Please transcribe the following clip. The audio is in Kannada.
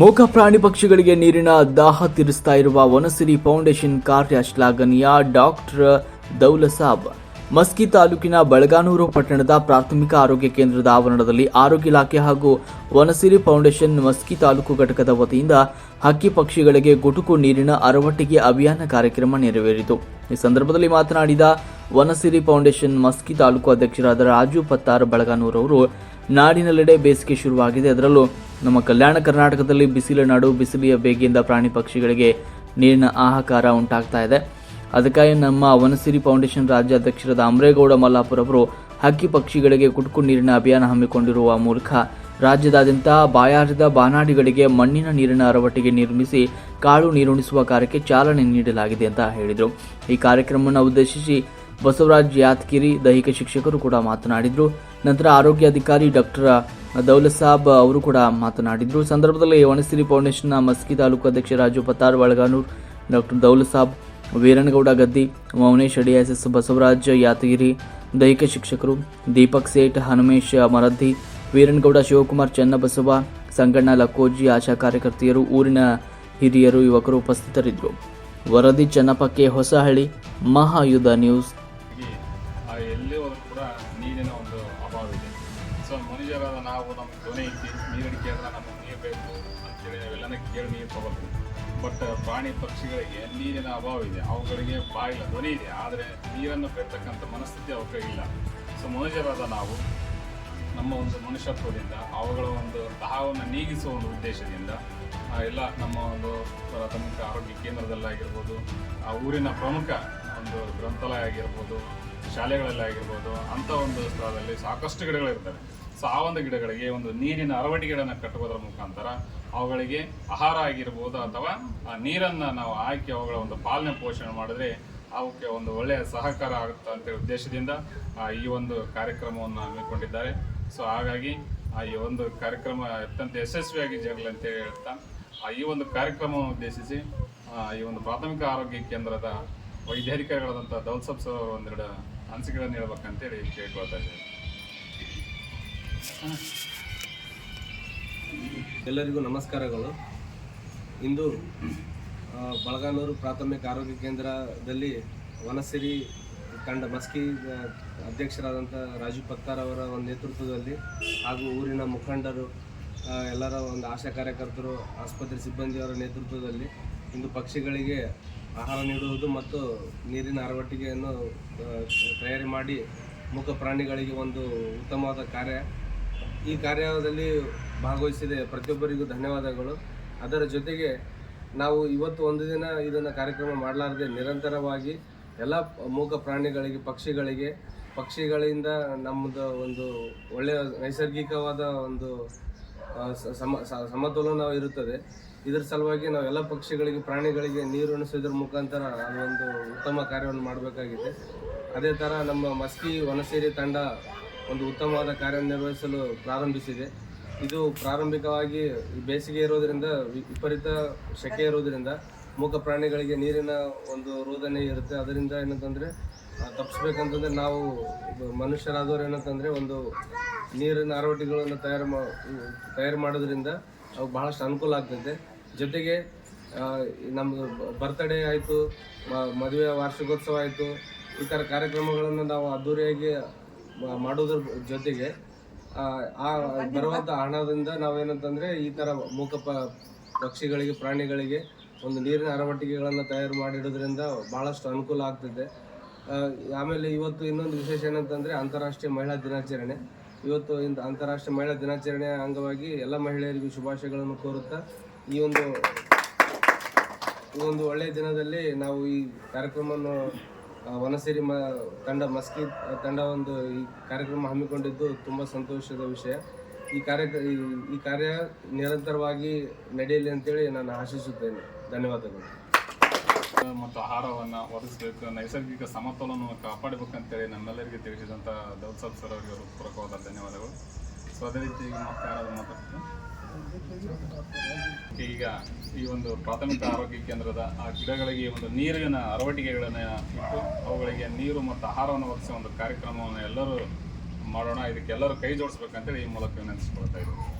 ಮೂಕ ಪ್ರಾಣಿ ಪಕ್ಷಿಗಳಿಗೆ ನೀರಿನ ದಾಹ ತೀರಿಸ್ತಾ ಇರುವ ವನಸಿರಿ ಫೌಂಡೇಶನ್ ಕಾರ್ಯ ಶ್ಲಾಘನೀಯ ಡಾಕ್ಟರ್ ದೌಲಸಾಬ್. ಮಸ್ಕಿ ತಾಲೂಕಿನ ಬಳಗಾನೂರು ಪಟ್ಟಣದ ಪ್ರಾಥಮಿಕ ಆರೋಗ್ಯ ಕೇಂದ್ರದ ಆವರಣದಲ್ಲಿ ಆರೋಗ್ಯ ಇಲಾಖೆ ಹಾಗೂ ವನಸಿರಿ ಫೌಂಡೇಶನ್ ಮಸ್ಕಿ ತಾಲೂಕು ಘಟಕದ ವತಿಯಿಂದ ಹಕ್ಕಿ ಪಕ್ಷಿಗಳಿಗೆ ಗುಟುಕು ನೀರಿನ ಅರವಟ್ಟಿಗೆ ಅಭಿಯಾನ ಕಾರ್ಯಕ್ರಮ ನೆರವೇರಿತು. ಈ ಸಂದರ್ಭದಲ್ಲಿ ಮಾತನಾಡಿದ ವನಸಿರಿ ಫೌಂಡೇಶನ್ ಮಸ್ಕಿ ತಾಲೂಕು ಅಧ್ಯಕ್ಷರಾದ ರಾಜು ಪತ್ತಾರ್ ಬಳಗಾನೂರವರು ನಾಡಿನೆಲ್ಲೆಡೆ ಬೇಸಿಗೆ ಶುರುವಾಗಿದೆ. ಅದರಲ್ಲೂ ನಮ್ಮ ಕಲ್ಯಾಣ ಕರ್ನಾಟಕದಲ್ಲಿ ಬಿಸಿಲ ನಾಡು ಬಿಸಿಲಿಯ ಬೇಗಿಯಿಂದ ಪ್ರಾಣಿ ಪಕ್ಷಿಗಳಿಗೆ ನೀರಿನ ಆಹಾಕಾರ ಉಂಟಾಗ್ತಾ ಇದೆ. ಅದಕ್ಕಾಗಿ ನಮ್ಮ ವನಸಿರಿ ಫೌಂಡೇಶನ್ ರಾಜ್ಯಾಧ್ಯಕ್ಷರಾದ ಅಮರೇಗೌಡ ಮಲ್ಲಾಪುರ ಅವರು ಹಕ್ಕಿ ಪಕ್ಷಿಗಳಿಗೆ ಕುಟುಕು ನೀರಿನ ಅಭಿಯಾನ ಹಮ್ಮಿಕೊಂಡಿರುವ ಮೂಲಕ ರಾಜ್ಯದಾದ್ಯಂತ ಬಾಯಾರಿದ ಬಾನಾಡಿಗಳಿಗೆ ಮಣ್ಣಿನ ನೀರಿನ ಅರವಟ್ಟಿಗೆ ನಿರ್ಮಿಸಿ ಕಾಳು ನೀರುಣಿಸುವ ಕಾರ್ಯಕ್ಕೆ ಚಾಲನೆ ನೀಡಲಾಗಿದೆ ಅಂತ ಹೇಳಿದರು. ಈ ಕಾರ್ಯಕ್ರಮವನ್ನು ಉದ್ದೇಶಿಸಿ ಬಸವರಾಜ್ ಯಾತ್ಕಿರಿ ದೈಹಿಕ ಶಿಕ್ಷಕರು ಕೂಡ ಮಾತನಾಡಿದರು. ನಂತರ ಆರೋಗ್ಯಾಧಿಕಾರಿ ಡಾಕ್ಟರ್ ದೌಲಸಾಬ್ ಅವರು ಕೂಡ ಮಾತನಾಡಿದರು. ಸಂದರ್ಭದಲ್ಲಿ ವನಸಿರಿ ಫೌಂಡೇಶನ್ನ ಮಸ್ಕಿ ತಾಲೂಕು ಅಧ್ಯಕ್ಷ Raju Patar Balaganur doctor Daulasab Veeranagouda Gaddi, Mounesh S S Basavaraj Yatagiri ದೈಹಿಕ ಶಿಕ್ಷಕರು, ದೀಪಕ್ ಸೇಠ್, ಹನುಮೇಶ್ ಮರದ್ದಿ, ವೀರನಗೌಡ ಶಿವಕುಮಾರ್ ಚನ್ನಬಸವ, ಸಂಗಣ್ಣ ಲಕ್ಕೋಜಿ ಆಶಾ ಕಾರ್ಯಕರ್ತೆಯರು, ಊರಿನ ಹಿರಿಯರು, ಯುವಕರು ಉಪಸ್ಥಿತರಿದ್ದರು. ವರದಿ ಚನ್ನಪಕ್ಕೆ ಹೊಸಹಳ್ಳಿ, ಮಹಾಯುಧ ನ್ಯೂಸ್. ನೀರಿನ ಒಂದು ಅಭಾವ ಇದೆ. ಸೊ ಮನುಷ್ಯರಾದ ನಾವು ನಮ್ಮ ಧ್ವನಿ ಐತಿ ನೀರಿನ ಕೇಳಿದ್ರೆ ನಮಗೆ ನೀರು ಬೇಕು ಅಂತೇಳಿ ಕೇಳಿ ನೀರು ಬಟ್ ಪ್ರಾಣಿ ಪಕ್ಷಿಗಳಿಗೆ ನೀರಿನ ಅಭಾವ ಇದೆ. ಅವುಗಳಿಗೆ ಬಾಯಿಲ್ಲ ಧ್ವನಿ ಇದೆ. ಆದರೆ ನೀರನ್ನು ಬೆರ್ತಕ್ಕಂಥ ಮನಸ್ಥಿತಿ ಅವಕ್ಕೆ ಇಲ್ಲ. ಸೊ ಮನುಷ್ಯರಾದ ನಾವು ನಮ್ಮ ಒಂದು ಮನುಷ್ಯತ್ವದಿಂದ, ಅವುಗಳ ಒಂದು ದಾಹವನ್ನು ನೀಗಿಸುವ ಒಂದು ಉದ್ದೇಶದಿಂದ ಎಲ್ಲ ನಮ್ಮ ಒಂದು ಪ್ರಾಥಮಿಕ ಆರೋಗ್ಯ ಕೇಂದ್ರದಲ್ಲಾಗಿರ್ಬೋದು, ಆ ಊರಿನ ಪ್ರಮುಖ ಒಂದು ಗ್ರಂಥಾಲಯ ಆಗಿರ್ಬೋದು, ಶಾಲೆಗಳಲ್ಲಿ ಆಗಿರ್ಬೋದು, ಅಂಥ ಒಂದು ಸ್ಥಳದಲ್ಲಿ ಸಾಕಷ್ಟು ಗಿಡಗಳಿರ್ತವೆ. ಸೊ ಆ ಒಂದು ಗಿಡಗಳಿಗೆ ಒಂದು ನೀರಿನ ಅರವಟಿಕೆಗಳನ್ನು ಕಟ್ಟುವುದರ ಮುಖಾಂತರ ಅವುಗಳಿಗೆ ಆಹಾರ ಆಗಿರ್ಬೋದು ಅಥವಾ, ಆ, ನೀರನ್ನು ನಾವು ಹಾಕಿ ಅವುಗಳ ಒಂದು ಪಾಲನೆ ಪೋಷಣೆ ಮಾಡಿದ್ರೆ ಅವಕ್ಕೆ ಒಂದು ಒಳ್ಳೆಯ ಸಹಕಾರ ಆಗುತ್ತೆ ಅಂತ ಉದ್ದೇಶದಿಂದ ಈ ಒಂದು ಕಾರ್ಯಕ್ರಮವನ್ನು ಹಮ್ಮಿಕೊಂಡಿದ್ದಾರೆ. ಸೊ ಹಾಗಾಗಿ ಈ ಒಂದು ಕಾರ್ಯಕ್ರಮ ಅತ್ಯಂತ ಯಶಸ್ವಿಯಾಗಿ ಜರಲಿ ಅಂತೇಳಿ ಹೇಳ್ತಾ ಈ ಒಂದು ಕಾರ್ಯಕ್ರಮವನ್ನು ಉದ್ದೇಶಿಸಿ ಈ ಒಂದು ಪ್ರಾಥಮಿಕ ಆರೋಗ್ಯ ಕೇಂದ್ರದ ವೈದ್ಯಾಧಿಕಾರಿಗಳಾದಂಥ ದೌಲ್ಸಬ್ ಸರ್ ಅವರು ಒಂದೆರಡು ಅನಿಸಿಕೆಗಳನ್ನು ಹೇಳ್ಬೇಕಂತೇಳಿ ಕೇಳ್ಕೊಳ್ತಾ ಇದ್ದೇವೆ ಎಲ್ಲರಿಗೂ ನಮಸ್ಕಾರಗಳು. ಇಂದು ಬಳಗಾನೂರು ಪ್ರಾಥಮಿಕ ಆರೋಗ್ಯ ಕೇಂದ್ರದಲ್ಲಿ ವನಸಿರಿ ತಂಡ, ಮಸ್ಕಿ ಅಧ್ಯಕ್ಷರಾದಂಥ ರಾಜು ಪತ್ತಾರ್ ಅವರ ಒಂದು ನೇತೃತ್ವದಲ್ಲಿ ಹಾಗೂ ಊರಿನ ಮುಖಂಡರು ಎಲ್ಲರ ಒಂದು ಆಶಾ ಕಾರ್ಯಕರ್ತರು, ಆಸ್ಪತ್ರೆ ಸಿಬ್ಬಂದಿಯವರ ನೇತೃತ್ವದಲ್ಲಿ ಇಂದು ಪಕ್ಷಿಗಳಿಗೆ ಆಹಾರ ನೀಡುವುದು ಮತ್ತು ನೀರಿನ ಅರವಟ್ಟಿಗೆಯನ್ನು ತಯಾರಿ ಮಾಡಿ ಮೂಕ ಪ್ರಾಣಿಗಳಿಗೆ ಒಂದು ಉತ್ತಮವಾದ ಕಾರ್ಯ ಈ ಕಾರ್ಯದಲ್ಲಿ ಭಾಗವಹಿಸಿದೆ ಪ್ರತಿಯೊಬ್ಬರಿಗೂ ಧನ್ಯವಾದಗಳು. ಅದರ ಜೊತೆಗೆ ನಾವು ಇವತ್ತು ಒಂದು ದಿನ ಇದನ್ನು ಕಾರ್ಯಕ್ರಮ ಮಾಡಲಾರದೆ ನಿರಂತರವಾಗಿ ಎಲ್ಲ ಮೂಕ ಪ್ರಾಣಿಗಳಿಗೆ, ಪಕ್ಷಿಗಳಿಗೆ, ಪಕ್ಷಿಗಳಿಂದ ನಮ್ಮದು ಒಂದು ಒಳ್ಳೆಯ ನೈಸರ್ಗಿಕವಾದ ಒಂದು ಸಮ ಸಮತೋಲನ ಇರುತ್ತದೆ. ಇದರ ಸಲುವಾಗಿ ನಾವು ಎಲ್ಲ ಪಕ್ಷಿಗಳಿಗೆ, ಪ್ರಾಣಿಗಳಿಗೆ ನೀರು ಉಣಿಸೋದ್ರ ಮುಖಾಂತರ ಅದೊಂದು ಉತ್ತಮ ಕಾರ್ಯವನ್ನು ಮಾಡಬೇಕಾಗಿದೆ. ಅದೇ ಥರ ನಮ್ಮ ಮಸ್ಕಿ ವನಸೇರಿ ತಂಡ ಒಂದು ಉತ್ತಮವಾದ ಕಾರ್ಯನಿರ್ವಹಿಸಲು ಪ್ರಾರಂಭಿಸಿದೆ. ಇದು ಪ್ರಾರಂಭಿಕವಾಗಿ ಬೇಸಿಗೆ ಇರೋದರಿಂದ, ವಿಪರೀತ ಸೆಕೆ ಇರೋದರಿಂದ ಮೂಕ ಪ್ರಾಣಿಗಳಿಗೆ ನೀರಿನ ಒಂದು ರೋದನೆ ಇರುತ್ತೆ. ಅದರಿಂದ ಏನಂತಂದರೆ ತಪ್ಪಿಸ್ಬೇಕಂತಂದ್ರೆ ನಾವು ಮನುಷ್ಯರಾದವರು ಏನಂತಂದರೆ ಒಂದು ನೀರಿನ ಅರವಟಿಗಳನ್ನು ತಯಾರು ಮಾ, ತಯಾರು ಮಾಡೋದ್ರಿಂದ ಅವು ಬಹಳಷ್ಟು ಅನುಕೂಲ ಆಗ್ತೈತೆ ಜೊತೆಗೆ ನಮ್ಮದು ಬರ್ತ್ಡೇ ಆಯಿತು ಮದುವೆ ವಾರ್ಷಿಕೋತ್ಸವ ಆಯಿತು, ಈ ಥರ ಕಾರ್ಯಕ್ರಮಗಳನ್ನು ನಾವು ಅದ್ದೂರಿಯಾಗಿ ಮಾ- ಮಾಡೋದ್ರ ಜೊತೆಗೆ ಆ, ಬರುವಂತ ಹಣದಿಂದ ನಾವೇನಂತಂದರೆ ಈ ಥರ ಮೂಕ ಪಕ್ಷಿಗಳಿಗೆ ಪ್ರಾಣಿಗಳಿಗೆ ಒಂದು ನೀರಿನ ಅರವಟ್ಟಿಗೆಗಳನ್ನು ತಯಾರು ಮಾಡಿಡೋದ್ರಿಂದ ಭಾಳಷ್ಟು ಅನುಕೂಲ ಆಗ್ತದೆ. ಆಮೇಲೆ ಇವತ್ತು ಇನ್ನೊಂದು ವಿಶೇಷ ಏನಂತಂದರೆ ಅಂತಾರಾಷ್ಟ್ರೀಯ ಮಹಿಳಾ ದಿನಾಚರಣೆ. ಇವತ್ತು ಇಂಥ ಅಂತಾರಾಷ್ಟ್ರೀಯ ಮಹಿಳಾ ದಿನಾಚರಣೆಯ ಅಂಗವಾಗಿ ಎಲ್ಲ ಮಹಿಳೆಯರಿಗೂ ಶುಭಾಶಯಗಳನ್ನು ಕೋರುತ್ತಾ ಈ ಒಂದು ಈ ಒಂದು ಒಳ್ಳೆಯ ದಿನದಲ್ಲಿ ನಾವು ಈ ಕಾರ್ಯಕ್ರಮವನ್ನು ವನಸಿರಿ ಮ, ತಂಡ ಮಸ್ಕಿ, ತಂಡ ಒಂದು ಈ ಕಾರ್ಯಕ್ರಮ ಹಮ್ಮಿಕೊಂಡಿದ್ದು ತುಂಬ ಸಂತೋಷದ ವಿಷಯ. ಈ ಕಾರ್ಯ ಈ- ಕಾರ್ಯ ನಿರಂತರವಾಗಿ ನಡೆಯಲಿ ಅಂತೇಳಿ ನಾನು ಆಶಿಸುತ್ತೇನೆ. ಧನ್ಯವಾದಗಳು. ಮತ್ತು ಆಹಾರವನ್ನು ಒದಗಿಸಬೇಕು, ನೈಸರ್ಗಿಕ ಸಮತೋಲನವನ್ನು ಕಾಪಾಡಬೇಕಂತೇಳಿ ನಮ್ಮೆಲ್ಲರಿಗೆ ತಿಳಿಸಿದಂಥ ದೌತ್ಸಾಬ್ ಸರ್ ಅವರಿಗೆ ಪೂರಕವಾದ ಧನ್ಯವಾದಗಳು. ಸೊ ಅದೇ ರೀತಿ ಈಗ ಈ ಒಂದು ಪ್ರಾಥಮಿಕ ಆರೋಗ್ಯ ಕೇಂದ್ರದ ಆ ಗಿಡಗಳಿಗೆ ಒಂದು ನೀರಿನ ಅರವಟಿಕೆಗಳನ್ನು ಇಟ್ಟು ಅವುಗಳಿಗೆ ನೀರು ಮತ್ತು ಆಹಾರವನ್ನು ಒದಗಿಸುವ ಒಂದು ಕಾರ್ಯಕ್ರಮವನ್ನು ಎಲ್ಲರೂ ಮಾಡೋಣ. ಇದಕ್ಕೆ ಎಲ್ಲರೂ ಕೈ ಜೋಡಿಸ್ಬೇಕಂತೇಳಿ ಈ ಮೂಲಕ ವಿನಂತಿಸ್ಕೊಳ್ತಾ ಇದ್ದೀವಿ